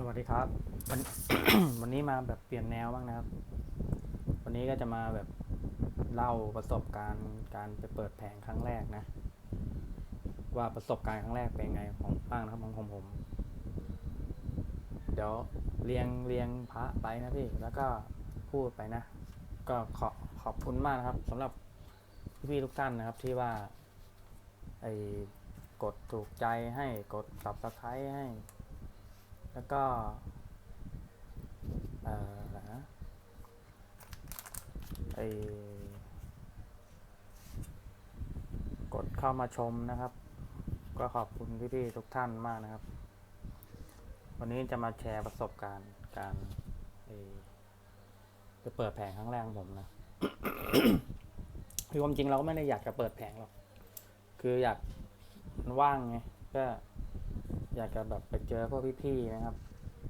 สวัสดีครับวัน วันนี้มาแบบเปลี่ยนแนวบ้างนะครับ วันนี้ก็จะมาแบบเล่าประสบการณ์การไปเปิดแผงครั้งแรกนะ ว่าประสบการณ์ครั้งแรกเป็นไงของบ้างนะครับของของผม เดี๋ยวเรียงเรียงพระไปนะพี่แล้วก็พูดไปนะ ก็ขอขอบคุณมากนะครับสำหรับพี่ๆทุกท่านนะครับที่ว่าไอ้กดถูกใจให้กด subscribe ให้ แล้วก็เออไรนะไอกดเข้ามาชมนะครับ ก็ขอบคุณพี่ๆทุกท่านมากนะครับ วันนี้จะมาแชร์ประสบการณ์การไปเปิดแผงครั้งแรกของผมนะคือความจริงเราก็ไม่ได้อยากจะเปิดแผงหรอก คืออยากมันว่างไง ก็ อยากจะแบบไปเจอพวกพี่ๆนะครับ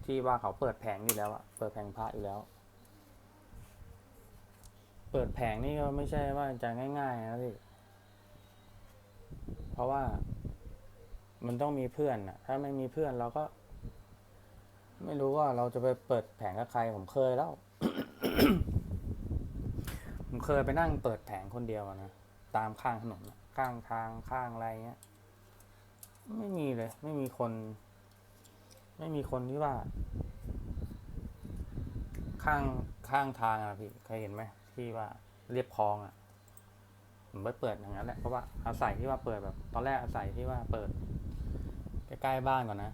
ที่ว่าเขาเปิดแผงอยู่แล้วอะเปิดแผงพระอยู่แล้ว เปิดแผงนี่ก็ไม่ใช่ว่าจะง่ายๆนะพี่เพราะว่ามันต้องมีเพื่อนอะถ้าไม่มีเพื่อนเราก็ ไม่รู้ว่าเราจะไปเปิดแผงกับใครผมเคยแล้ว ผมเคยไปนั่งเปิดแผงคนเดียวนะตามข้างถนนข้างทางข้างอะไรเงี้ย ไม่มีเลย ไม่มีคน ไม่มีคนที่ว่า ข้างข้างทางอะพี่เคยเห็นไหมที่ว่าเรียบคลองอะผมไปเปิดอย่างนั้นแหละเพราะว่าอาศัยที่ว่าเปิดแบบ ตอนแรกอาศัยที่ว่าเปิด ใกล้ๆบ้านก่อนนะ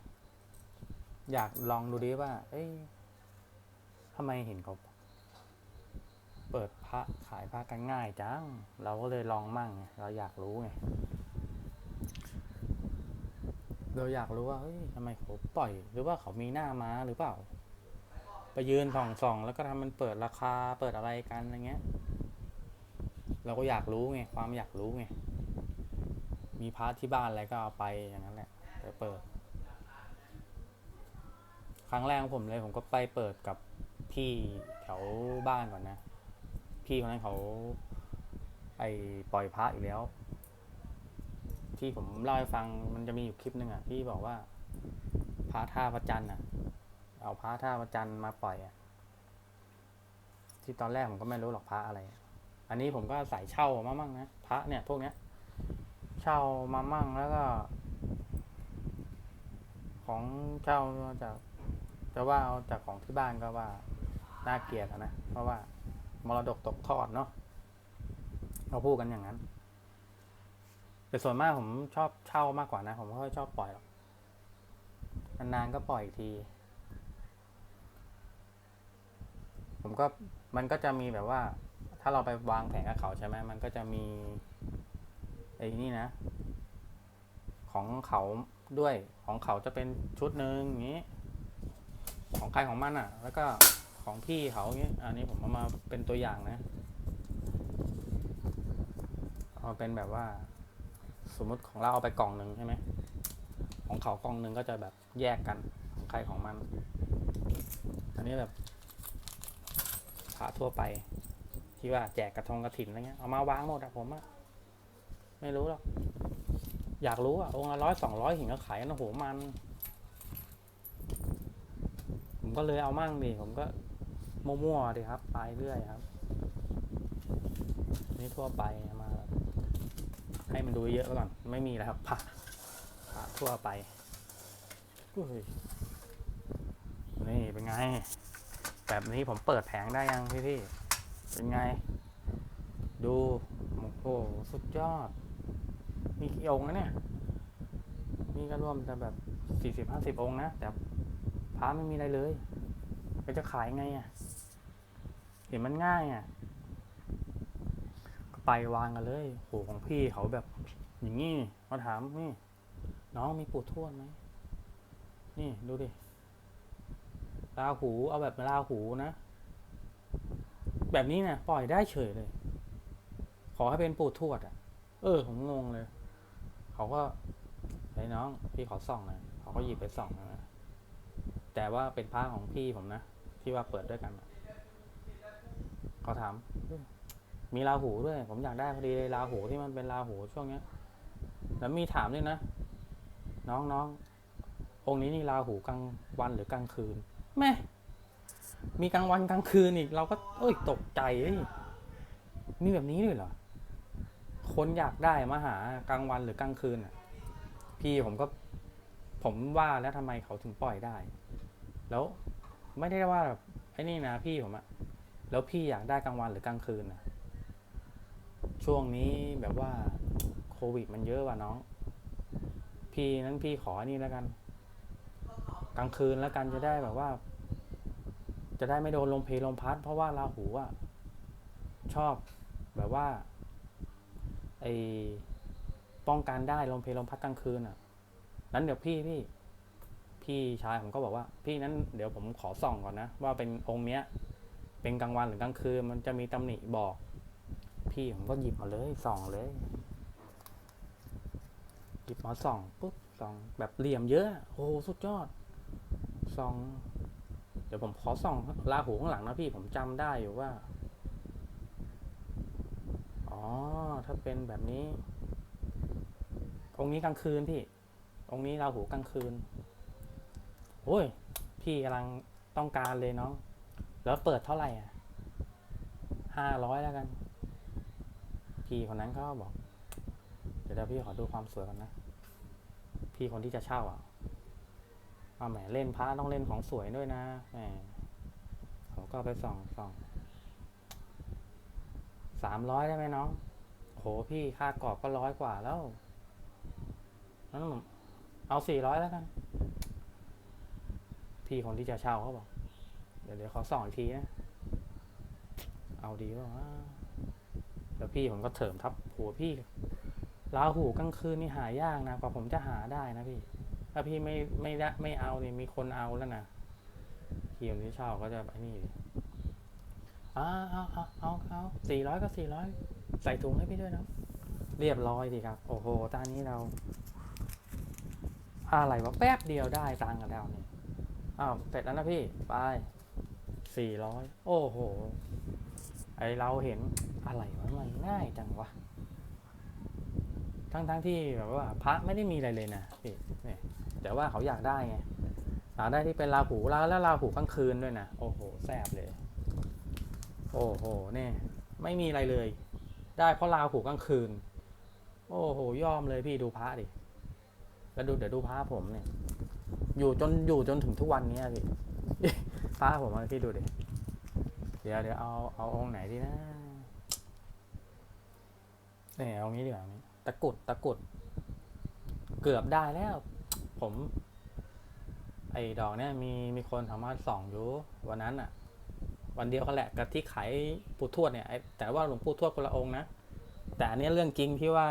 อยากลองดูดิว่า เอ้ยทำไมเห็นเขาเปิดพระขายพระกันง่ายจัง เราก็เลยลองมั่งไงเราอยากรู้ไง เราอยากรู้ว่าเฮ้ยทำไมเขาปล่อย หรือว่าเขามีหน้าม้าหรือเปล่า ไปยืนส่องส่องๆแล้วก็ทำมันเปิดราคาเปิดอะไรกันอะไรเงี้ย เราก็อยากรู้ไงความอยากรู้ไงมีพาร์ทที่บ้านอะไรก็เอาไปอย่างนั้นแหละไปเปิด ครั้งแรกของผมเลยผมก็ไปเปิดกับพี่แถวบ้านก่อนนะ พี่คนนั้นเขาไอปล่อยพระอีกแล้ว ที่ผมเล่าให้ฟังมันจะมีอยู่คลิปหนึ่งอะที่บอกว่าพระท่าพระจันทร์อะ เอาพระท่าพระจันทร์มาปล่อยอะที่ตอนแรกผมก็ไม่รู้หรอกพระอะไร อันนี้ผมก็ใส่เช่ามามั่งนะพระเนี่ยพวกเนี้ย เช่ามามั่งแล้วก็ ของเช่าจากจะว่าเอาจากของที่บ้านก็ว่าน่าเกลียดนะเพราะว่ามรดกตกทอดเนาะเขาพูดกันอย่างนั้น แต่ส่วนมากผมชอบเช่ามากกว่านะ ผมไม่ค่อยชอบปล่อยหรอกนานๆก็ปล่อยอีกที ผมก็มันก็จะมีแบบว่า ถ้าเราไปวางแผงกับเขาใช่ไหมมันก็จะมีไอ้นี่นะ ของเขาด้วยของเขาจะเป็นชุดหนึ่งอย่างนี้ ของใครของมันอะ แล้วก็ของพี่เขาอย่างนี้อันนี้ผมเอามาเป็นตัวอย่างนะเอาเป็นแบบว่า มมติของเราเอาไปกล่องหนึ่งใช่ไหมของเขากล่องหนึ่งก็จะแบบแยกกันของใครของมัน อันนี้แบบพระทั่วไปที่ว่าแจกกระทงกระถิ่นอะไรเงี้ยเอามาวางหมดอะผมอะไม่รู้หรอกอยากรู้อะองค์ละร้อยสองร้อยห็นเขาขายกันโอ้โหมัน ผมก็เลยเอามั่งดิผมก็มั่วๆดิครับ ไปเรื่อยครับ นี่ทั่วไปมา ให้มันดูเยอะก่อน ไม่มีแล้วครับผักผักทั่วไปนี่เป็นไง แบบนี้ผมเปิดแผงได้ยังพี่พี่ๆเป็นไง ดูโอ้โหสุดยอด มีกี่องค์นะเนี่ยนี่ก็รวมจะแบบสี่สิบห้าสิบองค์นะ แต่พระไม่มีอะไรเลย ก็จะขายไงอะ เห็นมันง่ายอะ ไปวางกันเลยโหของพี่เขาแบบ อย่างนี้มาถามนี่น้องมีปูทวดไหมนี่ดูดิลาหูเอาแบบลาหูนะ แบบนี้เนี่ยปล่อยได้เฉยเลย ขอให้เป็นปูทวดอะ เออผมงงเลย เขาก็ไอ้น้อง พี่ขอส่องหนะเขาก็หยิบไปส่องนะแต่ว่าเป็นผ้าของพี่ผมนะที่ว่าเปิดด้วยกันเขาถาม มีราหูด้วย ผมอยากได้พอดีเลยราหูที่มันเป็นราหูช่วงเนี้ย แล้วมีถามด้วยนะ น้องน้ององค์นี้นี่ราหูกลางวันหรือกลางคืนแม่มีกลางวันกลางคืนอีก เราก็เอ้ยตกใจเอ้ยมีแบบนี้ด้วยเหรอคนอยากได้มาหากลางวันหรือกลางคืนอะ พี่ผมก็ ผมว่าแล้วทำไมเขาถึงปล่อยได้ แล้วไม่ได้ว่าแบบไอ้นี่นะพี่ผมอะแล้วพี่อยากได้กลางวันหรือกลางคืนอะ ช่วงนี้แบบว่าโควิดมันเยอะว่ะน้อง พี่นั้นพี่ขอนนี้แล้วกัน กลางคืนแล้วกันจะได้แบบว่า จะได้ไม่โดนลมเพลลมพัด เพราะว่าราหูอะชอบแบบว่าไอป้องกันได้ลมเพลลมพัดกลางคืนอะ นั้นเดี๋ยวพี่พี่ พี่ชายผมก็บอกว่า พี่นั้นเดี๋ยวผมขอส่องก่อนนะ ว่าเป็นองค์เนี้ย เป็นกลางวันหรือกลางคืนมันจะมีตำหนิบอก พี่ผมก็หยิบมาเลยส่องเลยหยิบมาส่องปุ๊บส่องแบบเหลี่ยมเยอะ โอ้โหสุดยอดส่อง เดี๋ยวผมขอส่องลาหูข้างหลังนะพี่ผมจำได้อยู่ว่า อ๋อ ถ้าเป็นแบบนี้ องค์นี้กลางคืนพี่ องค์นี้ราหูกลางคืนโอ้ย พี่กำลังต้องการเลยน้องแล้วเปิดเท่าไหร่อะห้าร้อยแล้วกัน พี่คนนั้นเขาก็บอก เดี๋ยวพี่ขอดูความสวยกันนะ พี่คนที่จะเช่าอะว่าแหมเล่นพระต้องเล่นของสวยด้วยนะแหมผมก็ไปส่องส่องสามร้อยได้ไหมน้องโหพี่ค่ากรอบก็ร้อยกว่าแล้วนั้นเอาสี่ร้อยแล้วกัน พี่คนที่จะเช่าเขาบอก เดี๋ยวเดี๋ยวขอส่องอีกทีนะ เอาดีป่าว แล้วพี่ผมก็เถิมทับหัวพี่ราหูกลางคืนนี่หายากนะกว่าผมจะหาได้นะพี่ ถ้าพี่ไม่ไม่ได้ไม่เอาเนี่ยมีคนเอาแล้วนะพี่คนที่เช่าก็จะไอ้นี่เอาเอาเอาเอาเอาสี่ร้อยก็สี่ร้อยใส่ถุงให้พี่ด้วยนะเรียบร้อยดีครับ โอ้โหตอนนี้เรา อะไรวะแป๊บเดียวได้ตังค์กันแล้วเนี่ยอ้าวเสร็จแล้วนะพี่ ไปสี่ร้อยโอ้โห อเราเห็นอะไรวะมันง่ายจังวะทั้งทั้งที่แบบว่า พระไม่ได้มีอะไรเลยนะพี่เนี่ยแต่ว่าเขาอยากได้ไงอยากได้ที่เป็นราหูแล้วแล้วราหูกลางคืนด้วยนะโอ้โหแสบเลย โอ้โหเนี่ยไม่มีอะไรเลย ได้เพราะราหูกลางคืน โอ้โหยอมเลยพี่ดูพระดิแล้วดูเดี๋ยวดูพระผมเนี่ย อยู่จนอยู่จนถึงทุกวันนี้พี่พระผมพี่ดูดิ เดี๋ยวเดี๋ยวเอาเอาองค์ไหนดีนะเนี่ยเอางี้ดีกว่านี้ตะกุดตะกุด เกือบได้แล้ว ผม ไอ้ดอกเนี่ยมีมีคนสามารถส่องอยู่วันนั้นอะวันเดียวกันแหละกับที่ขายปู่ทวดเนี่ยแต่ว่าหลวงปู่ทวดคนละองค์นะแต่อันนี้เรื่องจริงที่ว่า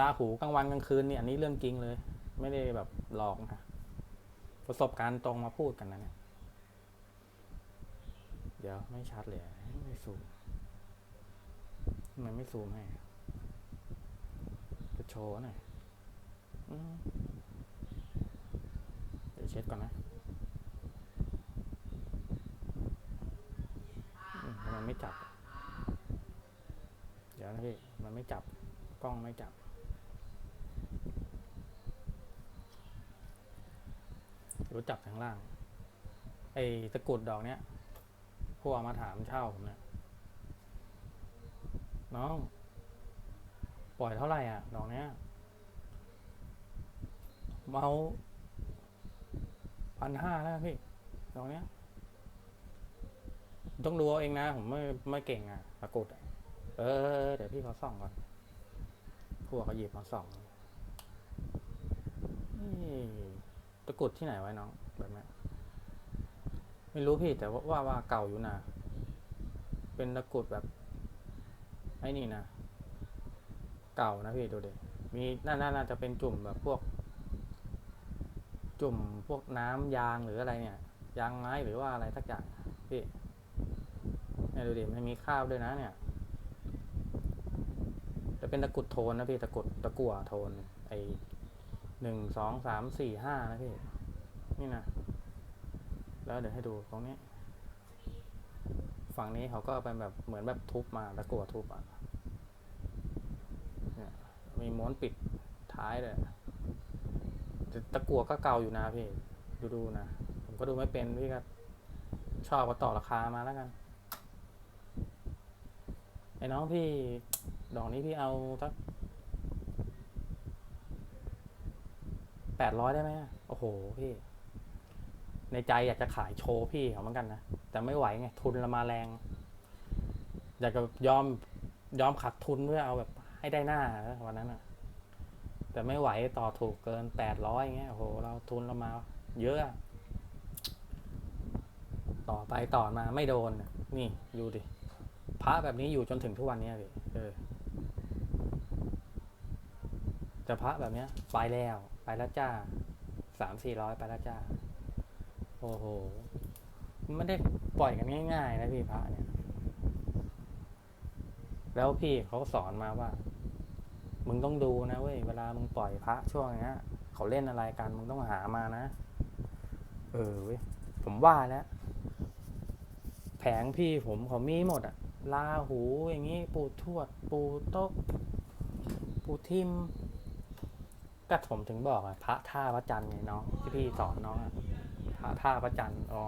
ราหูกลางวันกลางคืนเนี่ยอันนี้เรื่องจริงเลย ไม่ได้แบบหลอกนะประสบการณ์ตรงมาพูดกันนะเนี่ย เดี๋ยวไม่ชัดเลยไม่ซูมทำไมไม่ซูมให้จะโชว์หน่อยเดี๋ยวเช็ดก่อนนะมทำไม่จับ เดี๋ยวนะพี่ มันไม่จับ กล้องไม่จับ รู้จับข้างล่าง ไอ้ตะกุดดอกเนี้ย พวกมาถามเช่าผมเนี่ยน้อง ปล่อยเท่าไหร่อะ ดอกเนี้ยเมาพันห้าแล้วพี่ ดอกเนี้ย ต้องดูเอาเองนะ ผมไม่ไม่เก่งอะตะกรุดอะเออ เดี๋ยวพี่เขาส่องก่อน พวกเขาหยิบมาส่องนี่ตะกรุดที่ไหนไว้น้อง แบบนี้ ไม่รู้พี่แต่ว่าว่าวาเก่าอยู่นะ เป็นตะกรุดแบบไอ้นี่นะ เก่านะพี่ดูดิมีน่าน่าน่าจะเป็นจุ่มแบบพวก จุ่มพวกน้ำยางหรืออะไรเนี่ย ยางไม้หรือว่าอะไรสักอย่างพี่เนี่ยดูดิมันมีข้าวด้วยนะเนี่ยจะเป็นตะกรุดโทนนะพี่ตะกรุดตะกั่วโทน ไอหนึ่งสองสามสี่ห้านะพี่นี่นะ แล้วเดี๋ยวให้ดูตรงนี้ ฝั่งนี้เขาก็เป็นแบบเหมือนแบบทุบมาตะกั่วทุบอะเนี่ยมีม้วนปิดท้ายเลยตตะกัวก็เก่าอยู่นะพี่ ดูดูๆนะ ผมก็ดูไม่เป็นพี่ก็ชอบก็ต่อราคามาแล้วกัน ไอ้น้องพี่ ดอกนี้พี่เอาสักแปดร้อยได้ไหมโอ้โหพี่ ในใจอยากจะขายโชว์พี่เขาเหมือนกันนะ แต่ไม่ไหวไง ทุนละมาแรง อยากจะยอมยอมขาดทุนเพื่อเอาแบบให้ได้หน้าวันนั้นอะแต่ไม่ไหวต่อถูกเกินแปดร้อยเงี้ยโอ้โห เราทุนเรามา เยอะ ต่อไปต่อมาไม่โดน นี่ดูดิพระแบบนี้อยู่จนถึงทุกวันนี้ยพี่เออแต่พระแบบเนี้ย ไปแล้ว ไปแล้วจ้าสามสี่ร้อยไปแล้วจ้า โอ้โหไม่ได้ปล่อยกันง่าย ๆ นะพี่พระเนี่ย แล้วพี่เขาก็สอนมาว่า มึงต้องดูนะเว้ยเวลามึงปล่อยพระช่วงเนี้ยเขาเล่นอะไรกันมึงต้องหามานะ เออเว้ยผมว่าแล้วแผงพี่ผมเขามีหมดอะลาหูอย่างงี้ ปูทวด ปูโต๊ะปูทิมก็ผมถึงบอกอะพระท่าพระจันทร์ไงน้องที่พี่สอนน้องอะ ท่าพระจันทร์อ๋อ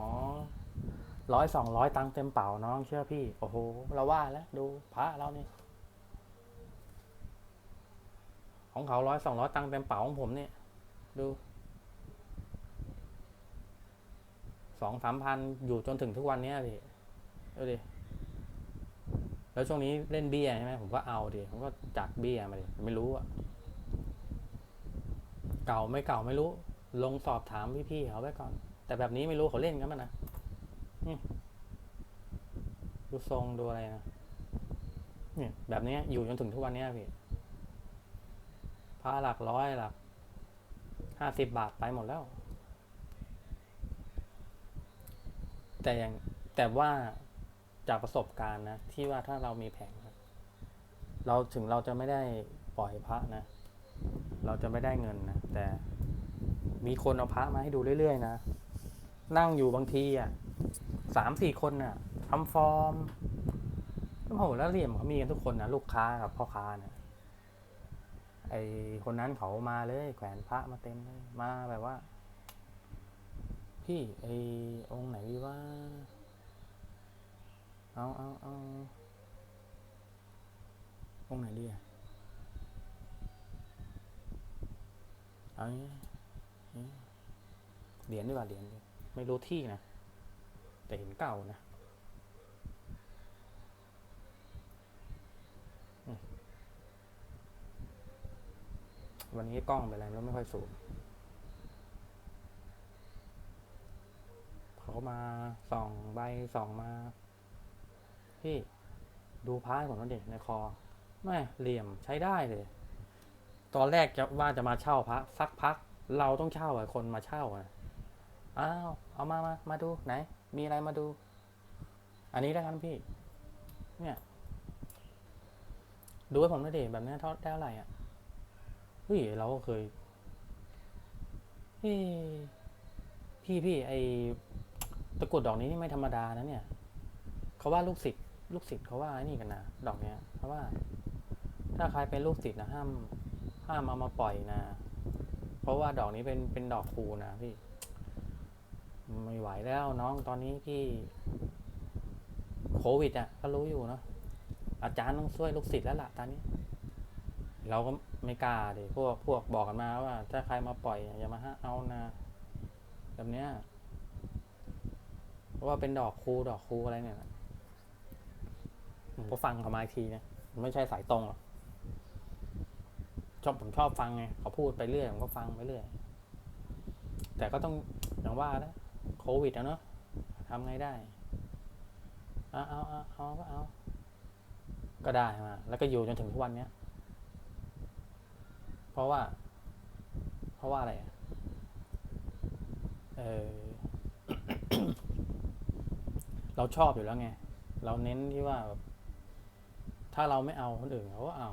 ร้อยสองร้อยตังเต็มเป๋าน้องเชื่อพี่ โอ้โห เราว่าแล้วดูพระเรานี่ของเขาร้อยสองร้อยตังเต็มเป๋าของผมเนี่ย ดูสองสามพันอยู่จนถึงทุกวันนี้ยพี่ดูดิแล้วช่วงนี้เล่นเบี้ยใช่ไหมผมก็เอาดิผมก็จัดเบี้ยมาดิไม่รู้อะเก่าไม่เก่าไม่รู้ ลงสอบถามพี่ๆเขาไว้ก่อน แต่แบบนี้ไม่รู้เขาเล่นกันมั้ยนะดูทรงดูอะไรนะเนี่ยแบบนี้อยู่จนถึงทุกวันนี้พี่ผ้าหลักร้อยหลักห้าสิบบาทไปหมดแล้ว แต่อย่างแต่ว่าจากประสบการณ์นะ ที่ว่าถ้าเรามีแผงเราถึงเราจะไม่ได้ปล่อยพระนะ เราจะไม่ได้เงินนะ แต่มีคนเอาพระมาให้ดูเรื่อยๆนะ นั่งอยู่บางทีอะสามสี่คนน่ะทำฟอร์มโอ้โหแล้วเหลี่ยมเขามีกันทุกคนนะลูกค้ากับพ่อค้านี่ยไอคนนั้นเขามาเลย แขวนพระมาเต็มเลยมาแบบว่า พี่ไอองค์ไหนดีว่า เอาเอาเอาองค์ไหนดีอะเอางี้นี่เหรียญดีกว่าเหรียญดี ไม่รู้ที่นะ แต่เห็นเก่านะวันนี้กล้องเป็นอะไรแล้วไม่ค่อยสูงเขามาส่องใบส่องมา พี่ดูพายผมนั่นเด็กในคอไม่เหลี่ยมใช้ได้เลย ตอนแรกจะว่าจะมาเช่าพระสักพัก เราต้องเช่าอะคนมาเช่าอะ อ้าว เอามามา มาดูไหน มีอะไรมาดู อันนี้แล้วกันพี่ เนี่ย ดูให้ผมหน่อยดิแบบนี้เท่าได้เท่าไหร่อะเฮ้ยเราก็เคยเฮ้พี่พี่ไอตะกรุดดอกนี้นี่ไม่ธรรมดานะเนี่ย เขาว่าลูกศิษย์ลูกศิษย์เขาว่าไอ้นี่กันนะดอกเนี้ยเขาว่า ถ้าใครเป็นลูกศิษย์นะห้าม ห้ามเอามาปล่อยนะ เพราะว่าดอกนี้เป็นเป็นดอกคูนะพี่ ไม่ไหวแล้วน้องตอนนี้พี่โควิดอะก็รู้อยู่เนอะอาจารย์ต้องช่วยลูกศิษย์แล้วล่ะตอนนี้ เราก็ไม่กล้าดิพวกพวกบอกกันมาว่า ถ้าใครมาปล่อยอย่ามาฮะเอานะแบบเนี้ยเพราะว่าเป็นดอกคูดอกคูอะไรเนี่ยผมก็ฟังเขามาอีกทีนะไม่ใช่สายตรงหรอกชอบผมชอบฟังไงเขาพูดไปเรื่อยผมก็ฟังไปเรื่อยแต่ก็ต้องอย่างว่าแล้ว โควิดอะเนาะทำไงได้เอาเอาเอาเอาก็เอา ก็ได้มา แล้วก็อยู่จนถึงทุกวันเนี้ย เพราะว่า เพราะว่าอะไรอะเออเราชอบอยู่แล้วไง เราเน้นที่ว่า ถ้าเราไม่เอาคนอื่นเขาก็เอา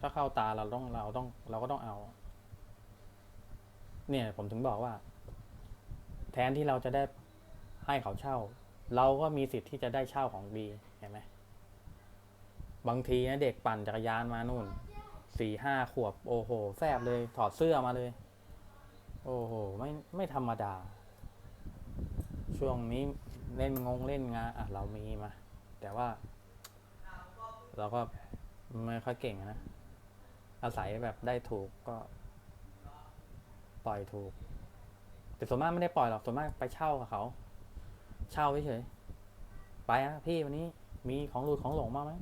ถ้าเข้าตาเราต้องเราต้อง เราก็ต้องเอา เนี่ยผมถึงบอกว่า ทนที่เราจะได้ให้เขาเช่า เราก็มีสิทธิ์ที่จะได้เช่าของดีเห็นไหมบางทีนะเด็กปั่นจักรยานมานู่นสี่ห้าขวบ โอ้โหแซบเลยถอดเสื้อมาเลย โอ้โหไม่ไม่ธรรมดา ช่วงนี้เล่นงงเล่นงานอะเรามีมา แต่ว่า เราก็ไม่ค่อยเก่งนะ อาศัยแบบได้ถูกก็ ปล่อยถูก แต่ส่วนมากไม่ได้ปล่อยหรอกส่วนมากไปเช่ากับเขา เช่าเฉยๆไปอะพี่วันนี้มีของหลุดของหลงมาไหม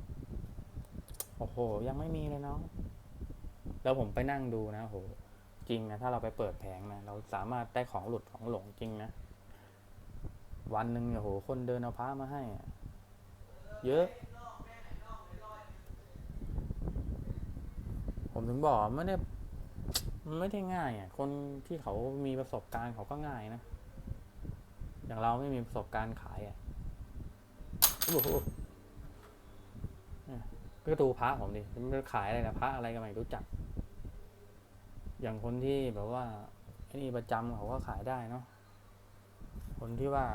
โอ้โห ยังไม่มีเลยเนาะแล้วผมไปนั่งดูนะโหจริงนะถ้าเราไปเปิดแผงนะเราสามารถได้ของหลุดของหลงจริงนะวันหนึ่งเนี่ยโหคนเดินเอาพระมาให้เยอะ ผมถึงบอกไม่ได้ ไม่ได้ง่ายอะคนที่เขามีประสบการณ์เขาก็ง่ายนะ อย่างเราไม่มีประสบการณ์ขายอะโอ้โหเนี่ก็ดูพระผมดิมันขายอะไรนะพระอะไรก็ไม่รู้จัก อย่างคนที่แบบว่าไอ้นี่ประจำเขาก็ขายได้เนาะคนที่ว่า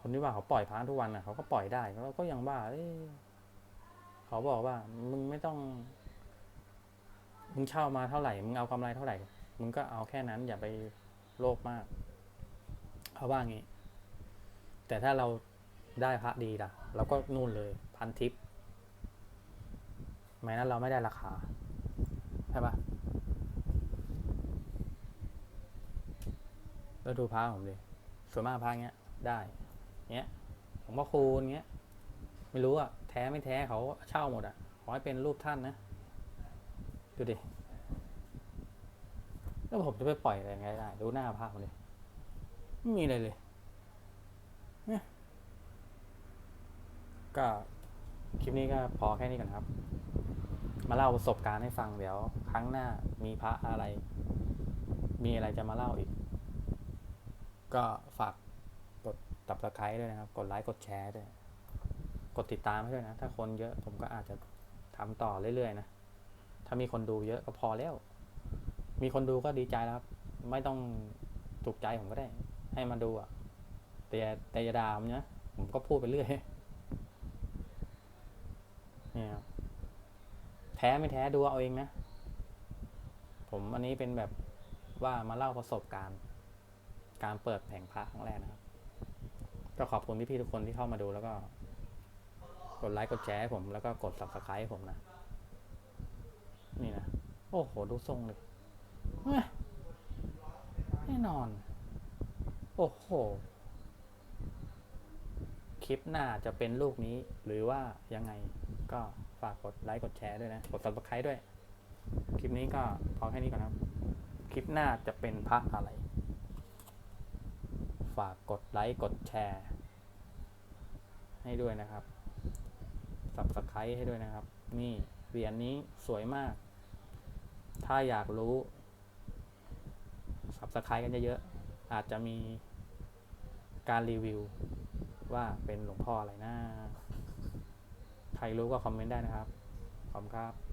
คนที่ว่าเขาปล่อยพระทุกวันน่ะเขาก็ปล่อยได้แล้วก็ยังว่าเอ้ เขาบอกว่า มึงไม่ต้อง มึงเช่ามาเท่าไหร่ มึงเอากำไรเท่าไหร่ มึงก็เอาแค่นั้น อย่าไปโลภมากเขาว่างี้ แต่ถ้าเราได้พระดีล่ะ เราก็นู่นเลยพันทิปไม่นั้นเราไม่ได้ราคา ใช่ปะแล้วดูพระผมดิส่วนมากพระเงี้ย ได้ เงี้ย ของพ่อคูณเงี้ย ไม่รู้อะ แท้ไม่แท้เขาเช่าหมดอะขอให้เป็นรูปท่านนะ ดูดิ แล้วผมจะไปปล่อยอะไรไงได้ ดูหน้าพระผมดิไม่มีอะไรเลยเนี่ยก็คลิปนี้ก็พอแค่นี้ก่อนครับ มาเล่าประสบการณ์ให้ฟังเดี๋ยว ครั้งหน้ามีพระอะไร มีอะไรจะมาเล่าอีก ก็ฝากกดตับสไครต์ด้วยนะครับ กดไลค์กดแชร์ด้วย กดติดตามให้ด้วยนะ ถ้าคนเยอะผมก็อาจจะทำต่อเรื่อยๆนะ ถ้ามีคนดูเยอะก็พอแล้ว มีคนดูก็ดีใจแล้วครับ ไม่ต้องถูกใจผมก็ได้ ให้มาดูอะ แต่แต่อย่าด่าผมนะ ผมก็พูดไปเรื่อย เนี่ยครับแท้ไม่แท้ดูเอาเองนะ ผมอันนี้เป็นแบบว่ามาเล่าประสบการณ์ การเปิดแผงพระครั้งแรกนะครับ ก็ขอบคุณพี่ๆทุกคนที่เข้ามาดูแล้วก็ กดไลค์กดแชร์ให้ผมแล้วก็กด subscribe ให้ผมนะ นี่นะ โอ้โห ดูทรงเลยแน่นอน โอ้โห คลิปหน้าจะเป็นลูกนี้หรือว่ายังไงก็ฝากกดไลค์กดแชร์ด้วยนะ กด subscribe ด้วย คลิปนี้ก็พอแค่นี้ก่อนครับ คลิปหน้าจะเป็นพระอะไร ฝากกดไลค์กดแชร์ ให้ด้วยนะครับ สับสไครให้ด้วยนะครับ นี่เหรียญนี้สวยมาก ถ้าอยากรู้สับสไครกันเยอะๆอาจจะมีการรีวิว ว่าเป็นหลวงพ่ออะไรนะ ใครรู้ก็คอมเมนต์ได้นะครับ ขอบคุณครับ